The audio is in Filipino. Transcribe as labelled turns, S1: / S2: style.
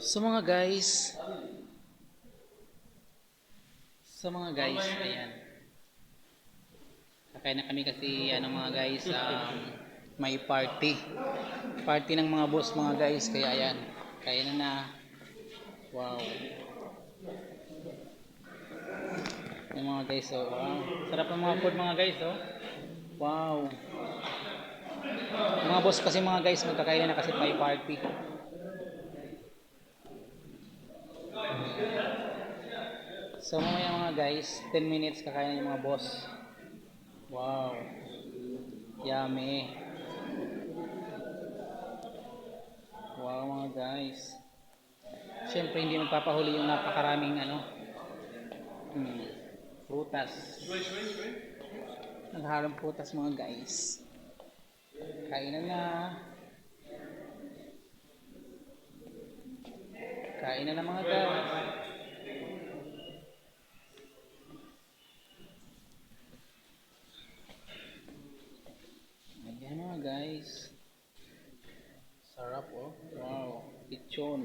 S1: So mga guys, sa mga guys, ayan. Kakain na kami kasi ano mga guys, um, may party. Party ng mga boss mga guys, kaya ayan. Kaya na na. Wow. Yung mga guys, oh, wow. Sarap ng mga food mga guys, oh. Wow. Mga boss kasi mga guys, magkakain na kasi may party. So mamaya mga guys, 10 minutes kakain yung mga boss. Wow. Yummy. Wow mga guys. Siyempre hindi magpapahuli yung napakaraming ano. Hmm, prutas. Naghalong prutas mga guys. Kainan na. Kain na na mga guys. Ayan mga guys. Sarap oh. Wow. Lechon.